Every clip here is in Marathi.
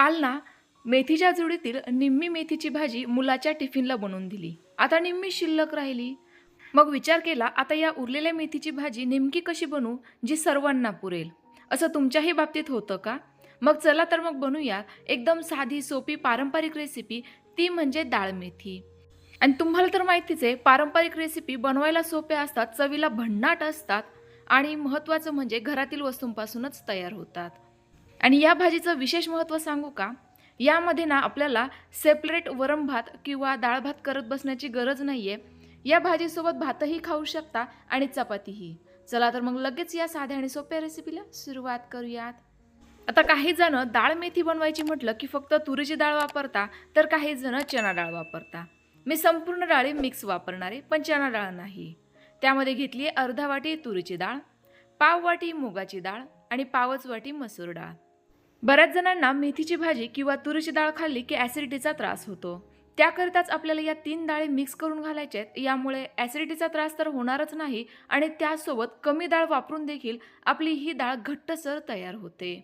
काल ना मेथीच्या जुडीतील निम्मी मेथीची भाजी मुलाच्या टिफिनला बनवून दिली. आता निम्मी शिल्लक राहिली. मग विचार केला आता या उरलेल्या मेथीची भाजी नेमकी कशी बनवू जी सर्वांना पुरेल? असं तुमच्याही बाबतीत होतं का? मग चला तर मग बनूया एकदम साधी सोपी पारंपरिक रेसिपी ती म्हणजे डाळ मेथी. आणि तुम्हाला तर माहितीच आहे पारंपरिक रेसिपी बनवायला सोप्या असतात चवीला भन्नाट असतात आणि महत्त्वाचं म्हणजे घरातील वस्तूंपासूनच तयार होतात. आणि या भाजीचं विशेष महत्त्व सांगू का? यामध्ये ना आपल्याला सेपरेट वरम भात किंवा डाळ भात करत बसण्याची गरज नाही आहे या भाजीसोबत भातही खाऊ शकता आणि चपातीही. चला तर मग लगेच या साध्या आणि सोप्या रेसिपीला सुरुवात करूयात. आता काही जण डाळ मेथी बनवायची म्हटलं की फक्त तुरीची डाळ वापरता तर काही जण चना डाळ वापरता. मी संपूर्ण डाळी मिक्स वापरणारे पण चना डाळ नाही. त्यामध्ये घेतली आहे अर्धा वाटी तुरीची डाळ पाव वाटी मुगाची डाळ आणि पावच वाटी मसूर डाळ. बऱ्याच जणांना मेथीची भाजी किंवा तुरीची डाळ खाल्ली की ॲसिडिटीचा त्रास होतो. त्याकरिताच आपल्याला या तीन डाळी मिक्स करून घालायच्या आहेत यामुळे ॲसिडिटीचा त्रास तर होणारच नाही आणि त्यासोबत कमी डाळ वापरून देखील आपली ही डाळ घट्टसर तयार होते.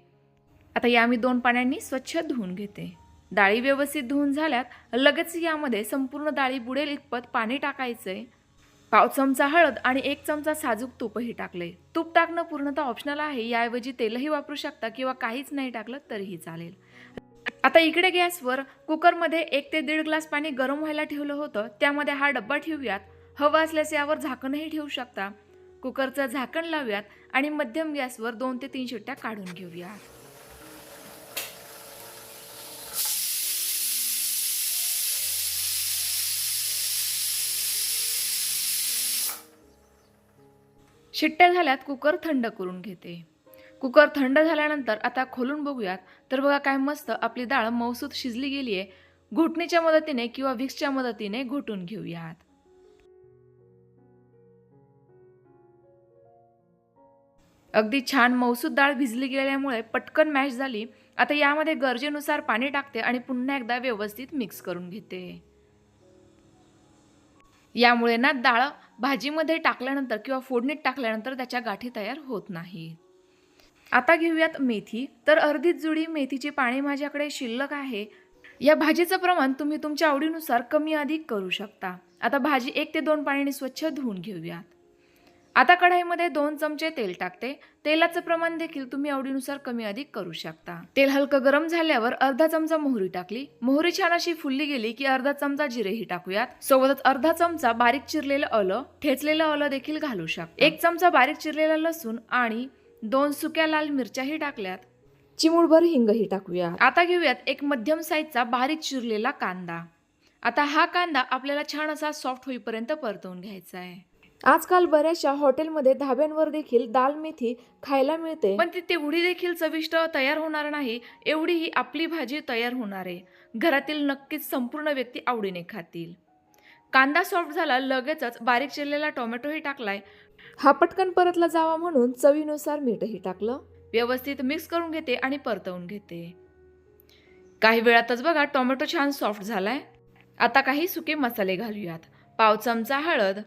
आता या मी दोन पाण्याने स्वच्छ धुवून घेते. डाळी व्यवस्थित धुवून झाल्यात लगेच यामध्ये संपूर्ण डाळी बुडेल इतपत पाणी टाकायचं आहे पाव चमचा हळद आणि एक चमचा साजूक तूपही टाकले. तूप टाकणं पूर्णतः ऑप्शनल आहे याऐवजी तेलही वापरू शकता किंवा काहीच नाही टाकलं तरीही चालेल. आता इकडे गॅसवर कुकरमध्ये एक ते दीड ग्लास पाणी गरम व्हायला ठेवलं होतं त्यामध्ये हा डब्बा ठेवूयात. हवा असल्यास यावर झाकणही ठेवू शकता. कुकरचं झाकण लावूयात आणि मध्यम गॅसवर दोन ते तीन शिट्ट्या काढून घेऊया शिट्ट्या झाल्यात कुकर थंड करून घेते. कुकर थंड झाल्यानंतर आता खोलून बघूयात. तर बघा काय मस्त आपली डाळ मौसूत शिजली गेली आहे घोटणीच्या मदतीने किंवा विक्सच्या मदतीने घोटून घेऊयात. अगदी छान मौसूद डाळ भिजली गेल्यामुळे पटकन मॅश झाली. आता यामध्ये गरजेनुसार पाणी टाकते आणि पुन्हा एकदा व्यवस्थित मिक्स करून घेते. यामुळे ना डाळ भाजीमध्ये टाकल्यानंतर किंवा फोडणीत टाकल्यानंतर त्याच्या गाठी तयार होत नाही आता घेऊयात मेथी. तर अर्धीच जुडी मेथीची पाणी माझ्याकडे शिल्लक आहे. या भाजीचं प्रमाण तुम्ही तुमच्या आवडीनुसार कमी अधिक करू शकता. आता भाजी एक ते दोन पाण्याने स्वच्छ धुवून घेऊयात. आता कढाईमध्ये दोन चमचे तेल टाकते. तेलाचं प्रमाण देखील तुम्ही आवडीनुसार कमी अधिक करू शकता. तेल हलकं गरम झाल्यावर अर्धा चमचा मोहरी टाकली. मोहरी छान अशी फुलली गेली की अर्धा चमचा जिरेही टाकूयात. सोबतच अर्धा चमचा बारीक चिरलेलं अलं ठेचलेलं अलं देखील घालू शकता. एक चमचा बारीक चिरलेला लसूण आणि दोन सुक्या लाल मिरच्याही टाकल्यात. चिमूडभर हिंगही टाकूया आता घेऊयात एक मध्यम साईजचा बारीक चिरलेला कांदा. आता हा कांदा आपल्याला छान असा सॉफ्ट होईपर्यंत परतवून घ्यायचा आहे. आजकाल बऱ्याचशा हॉटेलमध्ये धाब्यांवर देखील दाल मेथी खायला मिळते. पण ती तेवढी देखील चविष्ट तयार होणार नाही एवढी ही आपली भाजी तयार होणार आहे. घरातील नक्कीच संपूर्ण व्यक्ती आवडीने खातील. कांदा सॉफ्ट झाला लगेचच बारीक चिरलेला टोमॅटोही टाकलाय. हा पटकन परतला जावा म्हणून चवीनुसार मीठही टाकलं. व्यवस्थित मिक्स करून घेते आणि परतवून घेते. काही वेळातच बघा टोमॅटो छान सॉफ्ट झालाय. आता काही सुके मसाले घालूयात. पाव चमचा हळद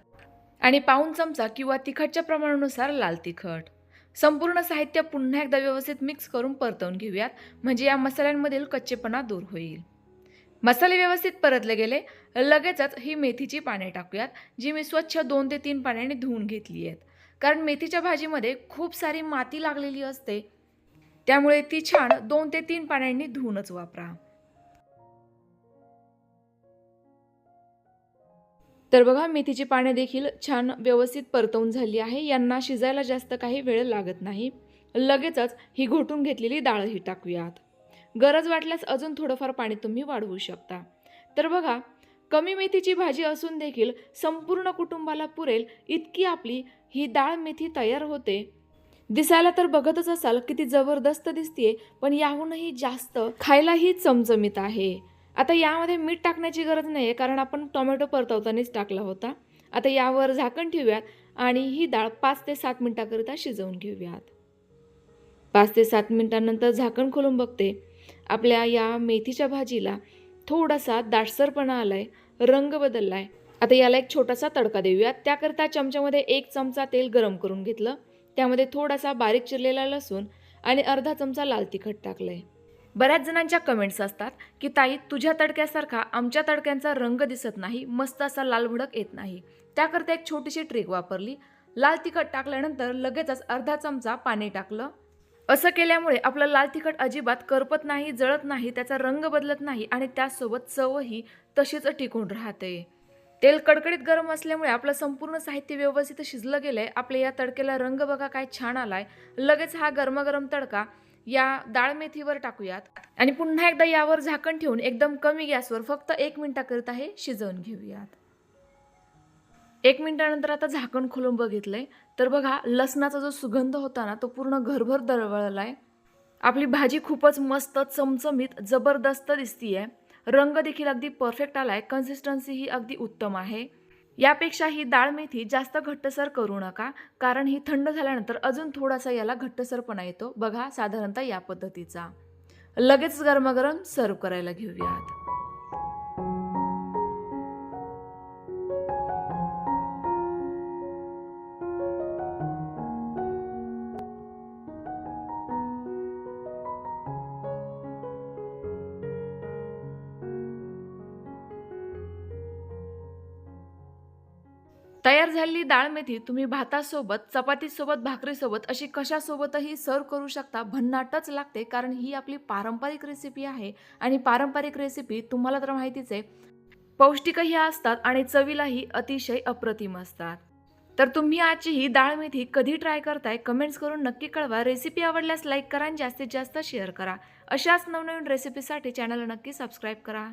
आणि पाऊन चमचा किंवा तिखटच्या प्रमाणानुसार लाल तिखट. संपूर्ण साहित्य पुन्हा एकदा व्यवस्थित मिक्स करून परतवून घेऊयात. म्हणजे या मसाल्यांमधील कच्चेपणा दूर होईल. मसाले व्यवस्थित परतले गेले. लगेचच ही मेथीची पाने टाकूयात जी मी स्वच्छ दोन ते तीन पाण्याने धुवून घेतली आहेत. कारण मेथीच्या भाजीमध्ये खूप सारी माती लागलेली असते. त्यामुळे ती छान दोन ते तीन पाण्यांनी धुवूनच वापरा. तर बघा मेथीची पाने देखील छान व्यवस्थित परतवून झाली आहे. यांना शिजायला जास्त काही वेळ लागत नाही. लगेचच ही घोटून घेतलेली डाळही टाकूयात. गरज वाटल्यास अजून थोडंफार पाणी तुम्ही वाढवू शकता. तर बघा कमी मेथीची भाजी असून देखील संपूर्ण कुटुंबाला पुरेल इतकी आपली ही डाळ मेथी तयार होते. दिसायला तर बघतच असाल किती जबरदस्त दिसतीये पण याहूनही जास्त खायलाही चमचमीत आहे. आता यामध्ये मीठ टाकण्याची गरज नाही आहे कारण आपण टोमॅटो परतवतानाच टाकला होता. आता यावर झाकण ठेवूयात आणि ही डाळ पाच ते सात मिनटाकरिता शिजवून घेऊयात. पाच ते सात मिनटानंतर झाकण खोलून बघते. आपल्या या मेथीच्या भाजीला थोडासा दाटसरपणा आलाय रंग बदललाय. आता याला एक छोटासा तडका देऊयात. त्याकरिता चमच्यामध्ये एक चमचा तेल गरम करून घेतलं. त्यामध्ये थोडासा बारीक चिरलेला लसूण आणि अर्धा चमचा लाल तिखट टाकलंय. बऱ्याच जणांच्या कमेंट्स असतात की ताई तुझ्या तडक्यासारखा आमच्या तडक्यांचा रंग दिसत नाही मस्त असा लाल भडक येत नाही. त्याकरता एक छोटीशी ट्रिक वापरली. लाल तिखट टाकल्यानंतर लगेचच अर्धा चमचा पाणी टाकलं. असं केल्यामुळे आपलं लाल तिखट अजिबात करपत नाही जळत नाही त्याचा रंग बदलत नाही आणि त्यासोबत चवही तशीच टिकून राहते. तेल कडकडीत गरम असल्यामुळे आपलं संपूर्ण साहित्य व्यवस्थित शिजलं गेलंय. आपल्या या तडक्याला रंग बघा काय छान आलाय. लगेच हा गरमागरम तडका या डाळ मेथीवर टाकूयात. आणि पुन्हा एकदा यावर झाकण ठेवून एकदम कमी गॅसवर फक्त एक मिनटाकरिता हे शिजवून घेऊयात. एक मिनिटानंतर आता झाकण खोलून बघितलंय. तर बघा लसणाचा जो सुगंध होता ना तो पूर्ण घरभर दरवळला आहे आपली भाजी खूपच मस्त चमचमीत जबरदस्त दिसतीये. रंग देखील अगदी परफेक्ट आलाय. कन्सिस्टन्सी ही अगदी उत्तम आहे. यापेक्षा ही डाळ मेथी जास्त घट्टसर करू नका कारण ही थंड झाल्यानंतर अजून थोडासा याला घट्टसरपणा येतो. बघा साधारणतः या पद्धतीचा. लगेच गरमागरम सर्व करायला घेऊयात. तयार झालेली डाळ मेथी तुम्ही भातासोबत चपातीसोबत भाकरीसोबत अशी कशासोबतही सर्व करू शकता. भन्नाटच लागते कारण ही आपली पारंपरिक रेसिपी आहे आणि पारंपरिक रेसिपी तुम्हाला तर माहितीच आहे पौष्टिकही असतात आणि चवीलाही अतिशय अप्रतिम असतात. तर तुम्ही आजची ही डाळ मेथी कधी ट्राय करताय कमेंट्स करून नक्की कळवा. रेसिपी आवडल्यास लाईक करा आणि जास्तीत जास्त शेअर करा. अशाच नवनवीन रेसिपीसाठी चॅनलला नक्की सबस्क्राईब करा.